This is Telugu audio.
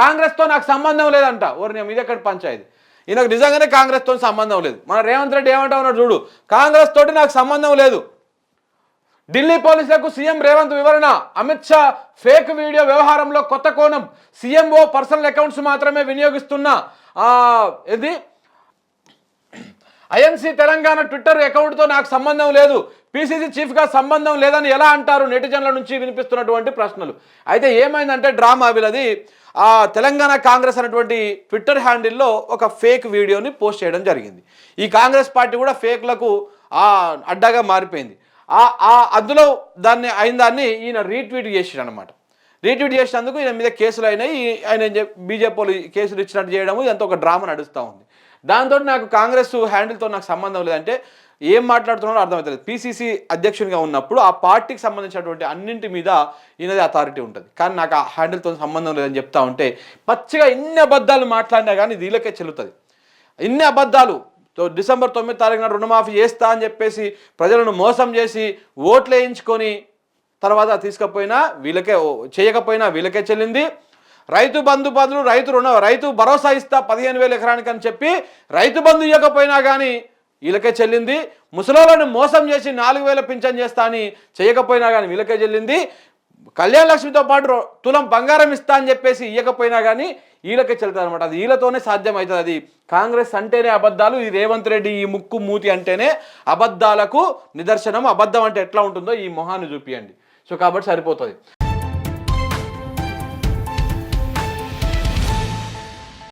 కాంగ్రెస్తో నాకు సంబంధం లేదంట. ఓరి నేను ఇది ఎక్కడ పంచాయతీ? ఈయనకు నిజంగానే కాంగ్రెస్తో సంబంధం లేదు. మన రేవంత్ రెడ్డి ఏమంటా ఉన్నాడు చూడు కాంగ్రెస్ తోటి నాకు సంబంధం లేదు. ఢిల్లీ పోలీసులకు సీఎం రేవంత్ వివరణ. అమిత్ షా ఫేక్ వీడియో వ్యవహారంలో కొత్త కోణం. సీఎంఓ పర్సనల్ అకౌంట్స్ మాత్రమే వినియోగిస్తున్న ఇది ఐఎన్సీ తెలంగాణ ట్విట్టర్ అకౌంట్తో నాకు సంబంధం లేదు. పీసీసీ చీఫ్గా సంబంధం లేదని ఎలా అంటారు నెటిజన్ల నుంచి వినిపిస్తున్నటువంటి ప్రశ్నలు? అయితే ఏమైందంటే డ్రామా వీళ్ళది. ఆ తెలంగాణ కాంగ్రెస్ అనేటువంటి ట్విట్టర్ హ్యాండిల్లో ఒక ఫేక్ వీడియోని పోస్ట్ చేయడం జరిగింది. ఈ కాంగ్రెస్ పార్టీ కూడా ఫేక్లకు అడ్డాగా మారిపోయింది. ఆ ఆ అందులో దాన్ని అయిన దాన్ని ఈయన రీట్వీట్ చేసాడు అనమాట రీట్వీట్ చేసినందుకు ఈయన మీద కేసులు అయినాయి. ఆయన బీజేపీ కేసులు ఇచ్చినట్టు చేయడము ఇదంతా ఒక డ్రామా నడుస్తూ ఉంది. దాంతో నాకు కాంగ్రెస్ హ్యాండిల్తో నాకు సంబంధం లేదంటే ఏం మాట్లాడుతున్నాడో అర్థమవుతుంది పీసీసీ అధ్యక్షునిగా ఉన్నప్పుడు ఆ పార్టీకి సంబంధించినటువంటి అన్నింటి మీద ఈయనది అథారిటీ ఉంటుంది. కానీ నాకు ఆ హ్యాండిల్తో సంబంధం లేదని చెప్తా ఉంటే పచ్చిగా ఇన్ని అబద్ధాలు మాట్లాడినా కానీ ఇది వీళ్ళకే చెల్లుతుంది. ఇన్ని అబద్ధాలు డిసెంబర్ తొమ్మిది తారీఖున రుణమాఫీ చేస్తా అని చెప్పేసి ప్రజలను మోసం చేసి ఓట్లు వేయించుకొని తర్వాత తీసుకపోయినా వీళ్ళకే ఓ- చేయకపోయినా వీళ్ళకే చెల్లింది. రైతు బంధు బదులు రైతు రుణ రైతు భరోసా ఇస్తా పదిహేను వేల ఎకరానికి అని చెప్పి రైతు బంధు ఇవ్వకపోయినా కానీ వీళ్ళకే చెల్లింది. ముసలోళ్ళని మోసం చేసి నాలుగు వేల పింఛన్ చేస్తా అని చేయకపోయినా కానీ వీళ్ళకే చెల్లింది. కళ్యాణ లక్ష్మితో పాటు తులం బంగారం ఇస్తా అని చెప్పేసి ఇవ్వకపోయినా కానీ వీళ్ళకే చెల్లుతుంది అనమాట అది వీళ్ళతోనే సాధ్యమవుతుంది అది. కాంగ్రెస్ అంటేనే అబద్ధాలు ఈ రేవంత్ రెడ్డి ఈ ముక్కు మూతి అంటేనే అబద్ధాలకు నిదర్శనం అబద్ధం అంటే ఎట్లా ఉంటుందో ఈ మొహాన్ని చూపియండి. సో కాబట్టి సరిపోతుంది.